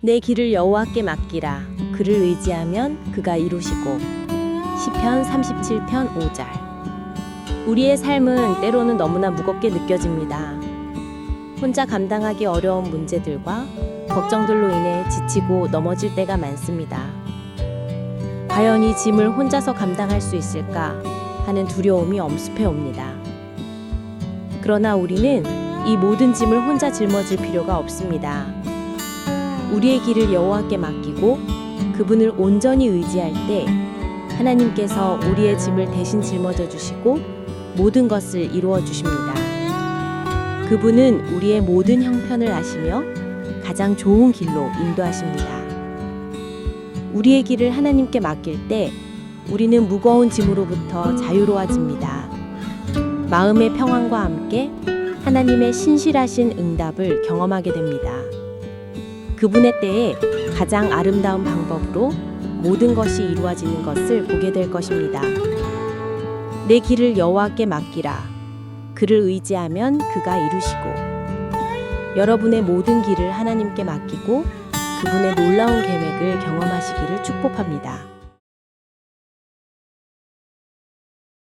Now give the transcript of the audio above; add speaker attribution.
Speaker 1: 내 길을 여호와께 맡기라. 그를 의지하면 그가 이루시고. 시편 37편 5절. 우리의 삶은 때로는 너무나 무겁게 느껴집니다. 혼자 감당하기 어려운 문제들과 걱정들로 인해 지치고 넘어질 때가 많습니다. 과연 이 짐을 혼자서 감당할 수 있을까 하는 두려움이 엄습해 옵니다. 그러나 우리는 이 모든 짐을 혼자 짊어질 필요가 없습니다. 우리의 길을 여호와께 맡기고 그분을 온전히 의지할 때 하나님께서 우리의 짐을 대신 짊어져 주시고 모든 것을 이루어 주십니다. 그분은 우리의 모든 형편을 아시며 가장 좋은 길로 인도하십니다. 우리의 길을 하나님께 맡길 때 우리는 무거운 짐으로부터 자유로워집니다. 마음의 평안과 함께 하나님의 신실하신 응답을 경험하게 됩니다. 그분의 때에 가장 아름다운 방법으로 모든 것이 이루어지는 것을 보게 될 것입니다. 내 길을 여호와께 맡기라. 그를 의지하면 그가 이루시고 여러분의 모든 길을 하나님께 맡기고 그분의 놀라운 계획을 경험하시기를 축복합니다.